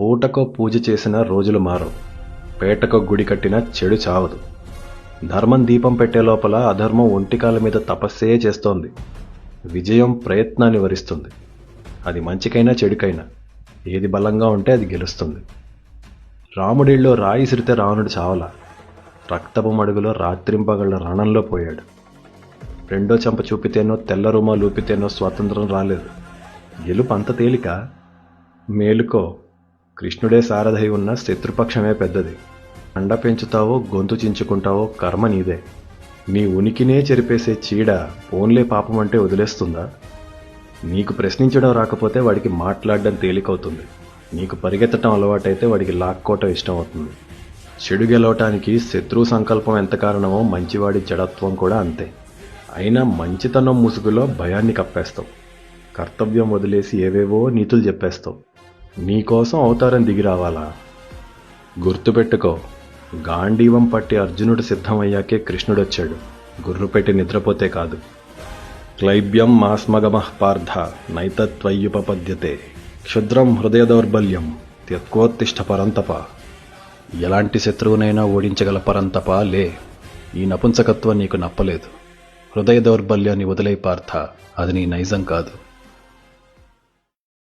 పూటకో పూజ చేసిన రోజులు మారవు. పేటకో గుడి కట్టిన చెడు చావదు. ధర్మం దీపం పెట్టే లోపల అధర్మం ఒంటికాల మీద తపస్సే చేస్తోంది. విజయం ప్రయత్నాన్ని వరిస్తుంది. అది మంచికైనా చెడుకైనా. ఏది బలంగా ఉంటే అది గెలుస్తుంది. రాముడిళ్ళు రాయి సిరితే రావణుడు చావల. రక్తపు మడుగులో రాత్రింపగళ్ళ రణంలో పోయాడు. రెండో చెంప చూపితేనో తెల్ల రుమా లూపితేనో స్వాతంత్రం రాలేదు. గెలుపు అంత తేలిక? మేలుకో? కృష్ణుడే సారథై ఉన్న శత్రుపక్షమే పెద్దది. అండ పెంచుతావో గొంతు చించుకుంటావో కర్మ నీదే. నీ ఉనికినే చెరిపేసే చీడ పోన్లే పాపం అంటే వదిలేస్తుందా? నీకు ప్రశ్నించడం రాకపోతే వాడికి మాట్లాడడం తేలికవుతుంది. నీకు పరిగెత్తడం అలవాటైతే వాడికి లాక్కోవటం ఇష్టం అవుతుంది చెడు గెలవటానికి శత్రు సంకల్పం ఎంత కారణమో మంచివాడి జడత్వం కూడా అంతే. అయినా మంచితనం ముసుగులో భయాన్ని కప్పేస్తావు. కర్తవ్యం వదిలేసి ఏవేవో నీతులు చెప్పేస్తావు. నీకోసం అవతారం దిగి రావాలా? గుర్తుపెట్టుకో గాంధీవం పట్టి అర్జునుడు సిద్ధమయ్యాకే కృష్ణుడొచ్చాడు. గుర్రుపెట్టి నిద్రపోతే కాదు. క్లైబ్యం మాస్మగమః పార్థ నైతత్వయ్యుపపద్యతే క్షుద్రం హృదయ దౌర్బల్యం త్యక్వోత్తిష్ట పరంతప. ఎలాంటి శత్రువునైనా ఓడించగల పరంతప లే. ఈ నపుంసకత్వం నీకు నప్పలేదు. హృదయ దౌర్బల్యాన్ని వదిలే పార్థ అది నీ నైజం కాదు.